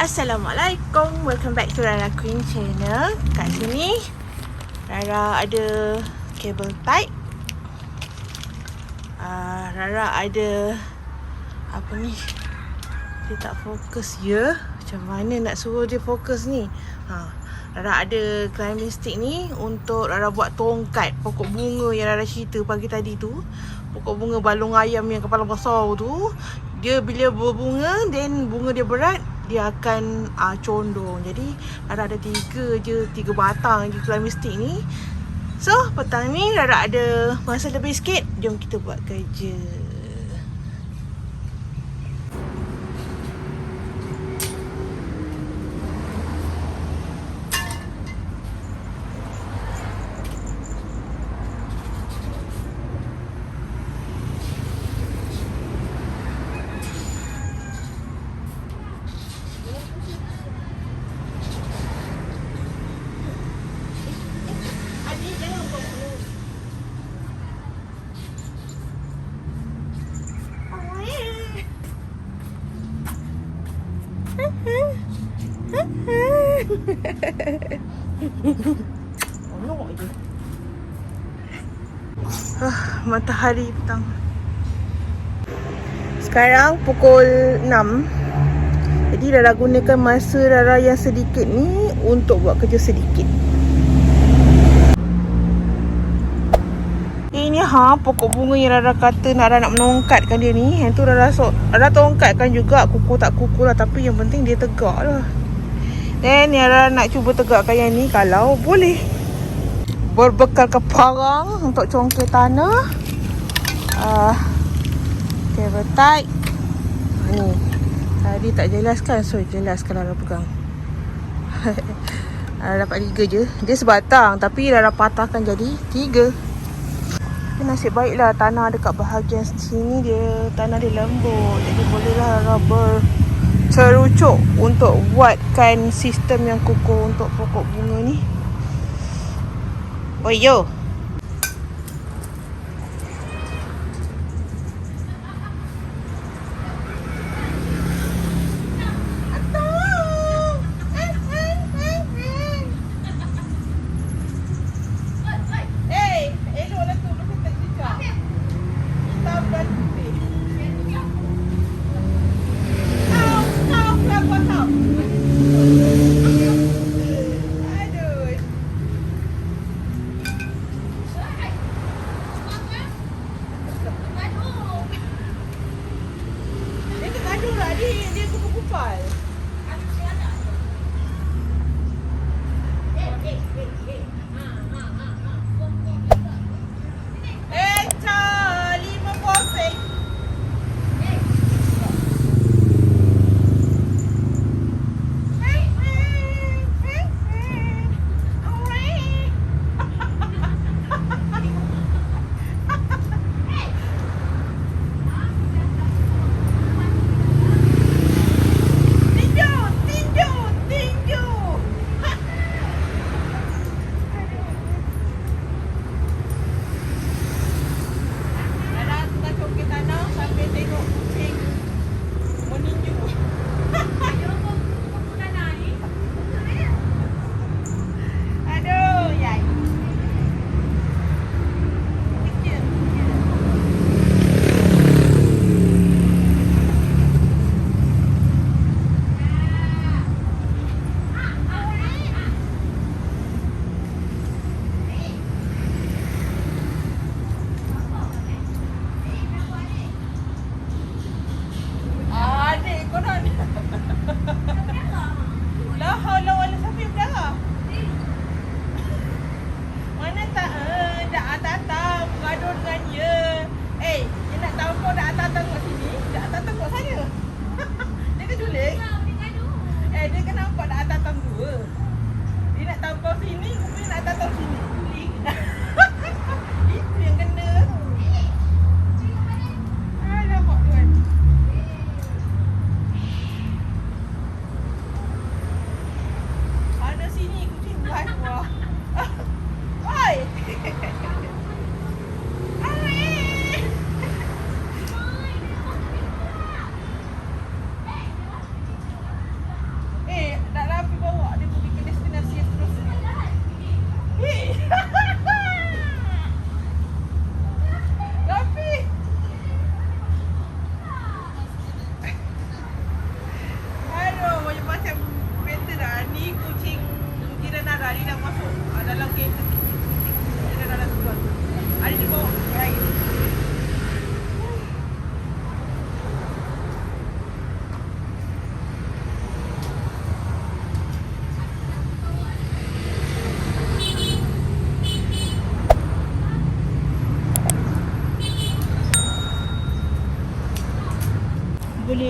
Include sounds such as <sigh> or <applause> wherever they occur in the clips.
Assalamualaikum. Welcome back to Rara Queen channel. Kat sini Rara ada Kabel tight uh, Rara ada Apa ni Dia tak fokus ya. Macam mana nak suruh dia fokus ni? Ha. Rara ada climbing stick ni Untuk Rara buat tongkat Pokok bunga yang Rara cerita pagi tadi tu. Pokok bunga balung ayam yang kepala besar tu. Dia bila berbunga Then bunga dia berat dia akan uh, condong. Jadi Rara ada tiga je, tiga batang je climbing stick ni. So, petang ni Rara ada masa lebih sikit. Jom kita buat kerja. Adik jangan buat dulu. Ah, <laughs> matahari petang. Sekarang pukul 6. Jadi Rara gunakan masa Rara yang sedikit ni untuk buat kerja sedikit. Ini ha pokok bunga yang Rara kata nak Rara nak menongkatkan dia ni. Yang tu Rara so, Rara tongkatkan juga kuku tak kuku lah tapi yang penting dia tegak lah. Dan yang Rara nak cuba tegakkan yang ni kalau boleh. Berbekalkan parang untuk congkir tanah. Ah, uh, cable tight. Ni. Tadi tak jelaskan so jelaskan Rara pegang. <laughs> Rara dapat tiga je. Dia sebatang tapi Rara patahkan jadi tiga. Tapi nasib baiklah tanah dekat bahagian sini dia tanah dia lembut. Jadi bolehlah rubber terucuk untuk buatkan sistem yang kukuh untuk pokok bunga ni. Oh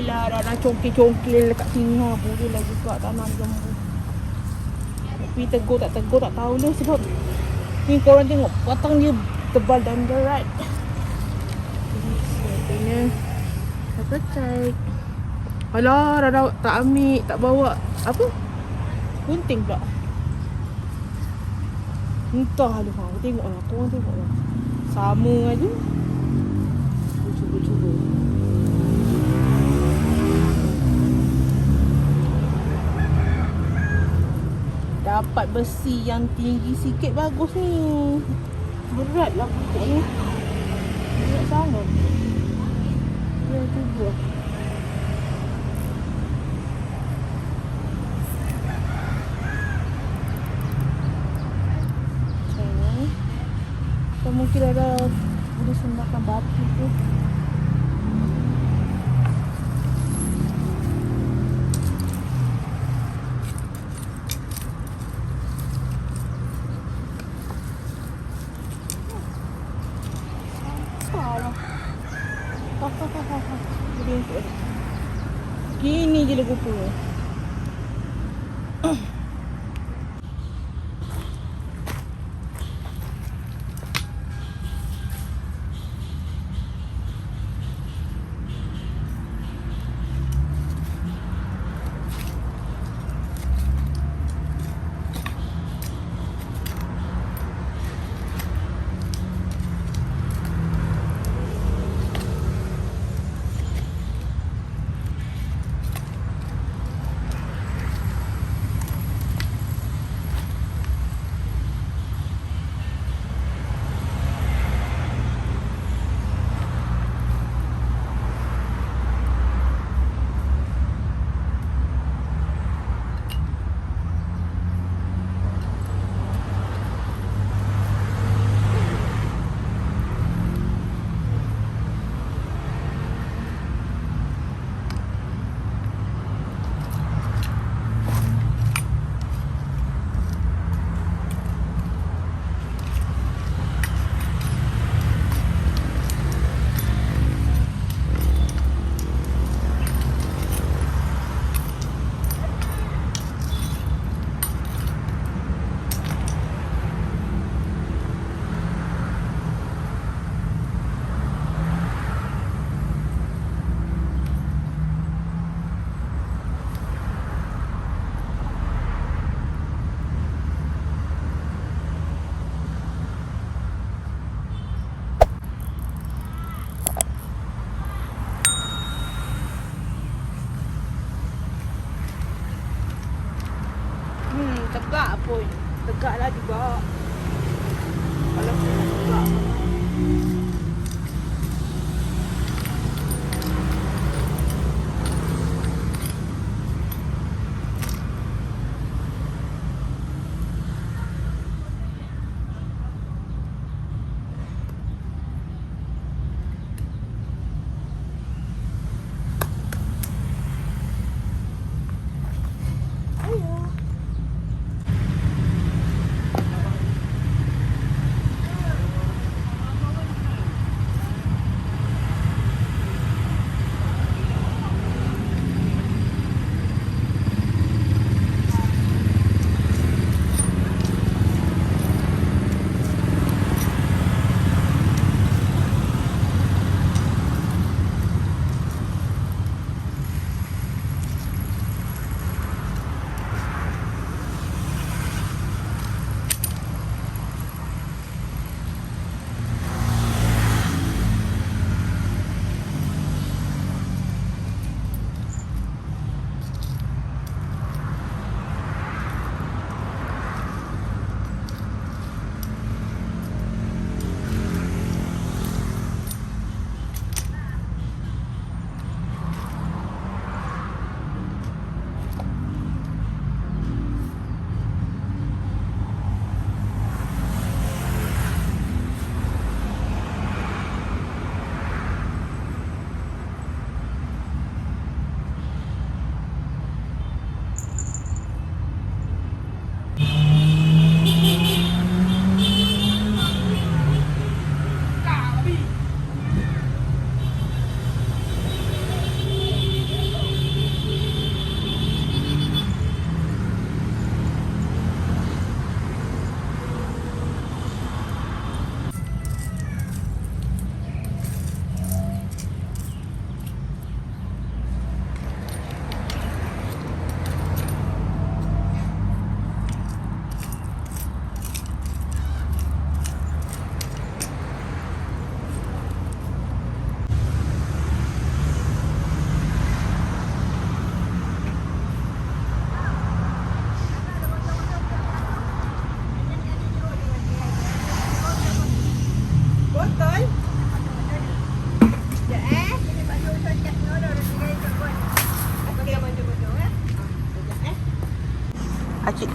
boleh lah Rara congkil-congkil dekat sini ha. Boleh lah juga tanam jambu. Tapi tegur tak tegur tak tahu lah sebab ni korang tengok batang dia tebal dan berat. Jadi sebabnya appetite. Alah, Rara tak ambil, tak bawa apa? Gunting pula. Entah lah, ha. tengok lah, korang tengok lah. Sama aja. Cuba-cuba. Dapat besi yang tinggi sikit bagus ni. Berat lah pokok ni. Berat sangat. Ya. Macam ni. Atau mungkin ada boleh sembahkan batu tu. Tegak pun. Tegaklah juga. Kalau saya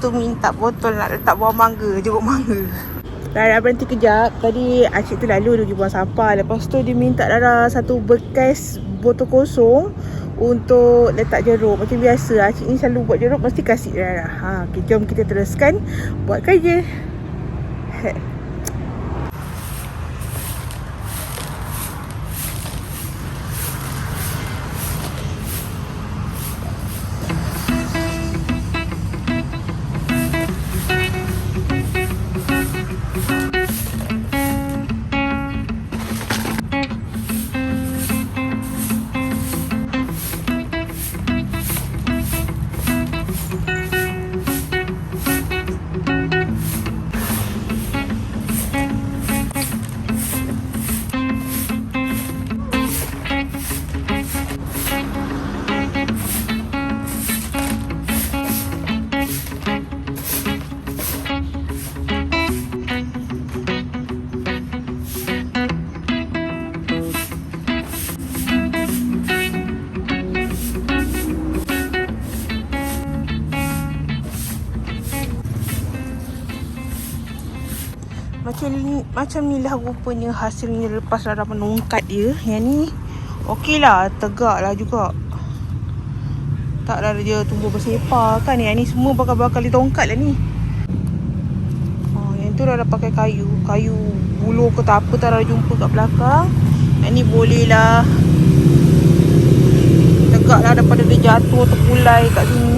tu minta botol nak letak buah mangga, jeruk mangga. Rara berhenti kejap. Tadi Acik tu lalu dia buang sampah. Lepas tu dia minta Rara satu bekas botol kosong untuk letak jeruk. Macam biasa Acik ni selalu buat jeruk mesti kasih Rara. Ha, okay, jom kita teruskan buat kerja. Macam ni, macam ni lah rupanya hasilnya lepas Rara menungkat dia. Yang ni okey lah, tegak lah juga. Taklah dia tumbuh bersepar kan. Yang ni semua bakal-bakal ditongkat lah ni. Oh, yang tu Rara pakai kayu. Kayu bulu ke tak apa tak Rara jumpa kat belakang. Yang ni boleh lah. Tegak lah daripada dia jatuh terpulai kat sini.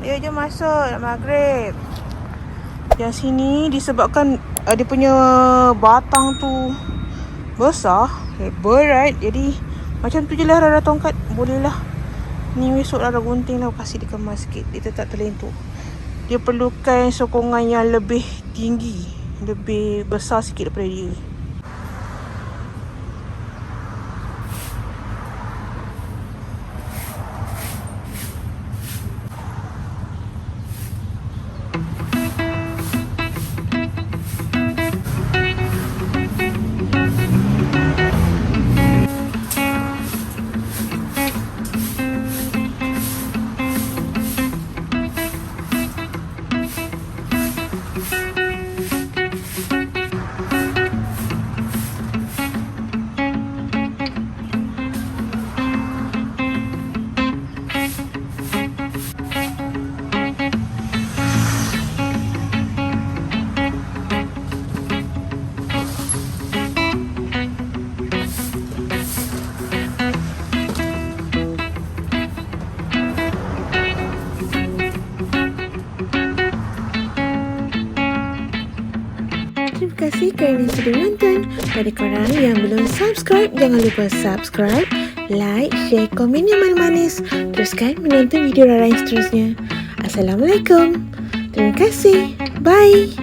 Ayo jom masuk nak maghrib. Yang sini disebabkan uh, dia punya batang tu besar, berat. Jadi macam tu je lah Rara tongkat. Boleh lah. Ni besok Rara gunting lah kasih dia kemas sikit. Dia tetap terlentuk. Dia perlukan sokongan yang lebih tinggi. Lebih besar sikit daripada dia. Menonton. Pada korang yang belum subscribe, jangan lupa subscribe, like, share, komen yang manis-manis. Teruskan menonton video Rara yang seterusnya. Assalamualaikum. Terima kasih. Bye.